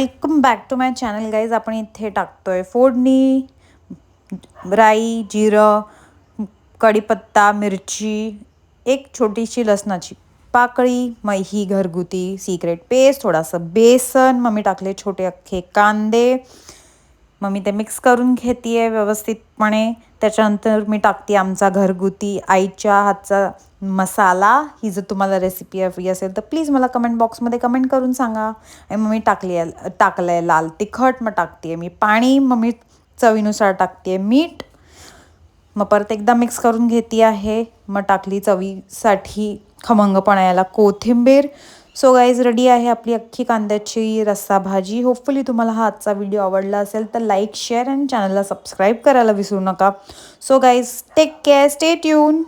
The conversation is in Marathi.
Welcome back to my channel guys आपण इथे टाकतो आहे फोडणी राई जिरं कढीपत्ता मिरची एक छोटीशी लसणाची पाकळी मग ही घरगुती सिक्रेट पेस्ट थोडासा बेसन मग मी टाकले छोटे अख्खे कांदे. मग मी ते मिक्स करून घेते आहे व्यवस्थितपणे. त्याच्यानंतर मी टाकते आमचा घरगुती आईच्या हातचा मसाला. ही जर तुम्हाला रेसिपी हवी असेल तर प्लीज मला कमेंट बॉक्समध्ये कमेंट करून सांगा. आणि मग मी टाकली आहे टाकलं आहे लाल तिखट मग टाकते आहे मी पाणी मग मी चवीनुसार टाकते आहे मीठ. मग परत एकदा मिक्स करून घेते आहे. मग टाकली चवीसाठी खमंगपणा याला कोथिंबीर. सो गाईज रेडी आहे आपली अख्खी कांद्याची रस्सा भाजी. होपफुली तुम्हाला हा आजचा व्हिडिओ आवडला असेल तर लाईक शेअर अँड चॅनलला सबस्क्राईब करायला विसरू नका. So guys take care stay tune